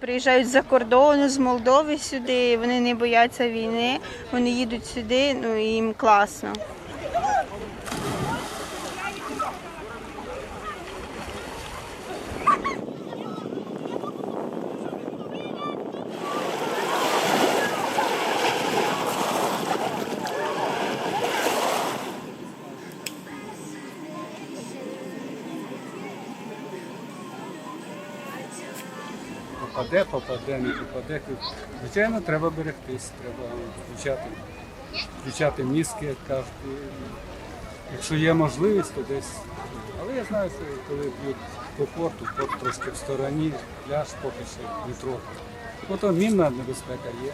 Приїжджають з-за кордону, з Молдови сюди, вони не бояться війни, вони їдуть сюди, ну і їм класно. Попаде, попаде, не попаде. Звичайно, треба берегтись, треба включати, включати мізки, як кажуть. Якщо є можливість, то десь. Але я знаю, що коли б'ють по порту, порт трошки в стороні, пляж поки що не трохи. Ото мінна небезпека є.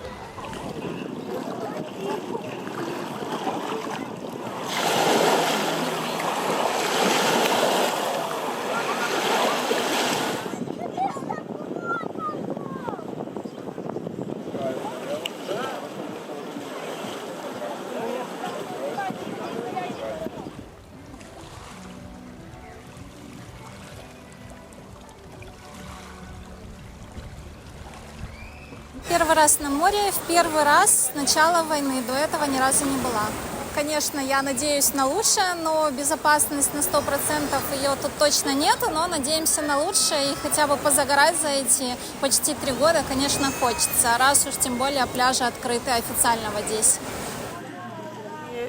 Первый раз на море, в первый раз с начала войны. До этого ни разу не была. Конечно, я надеюсь на лучшее, но безопасность на 100% ее тут точно нету, но надеемся на лучшее и хотя бы позагорать за эти почти три года, конечно, хочется, раз уж тем более пляжи открыты официально в Одессе.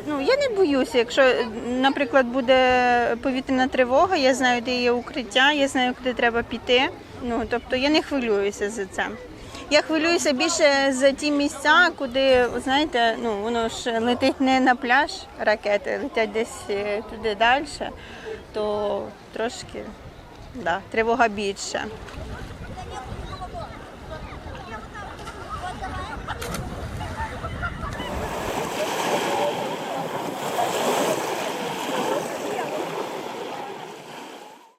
Ну, я не боюся, якщо, наприклад, буде повітряна тривога, я знаю, де є укриття, я знаю, куди треба піти. Ну, тобто я не хвилююся за це. Я хвилююся більше за ті місця, куди, знаєте, ну воно ж летить не на пляж ракети, летять десь е, туди далі, то трошки да, тривога більше.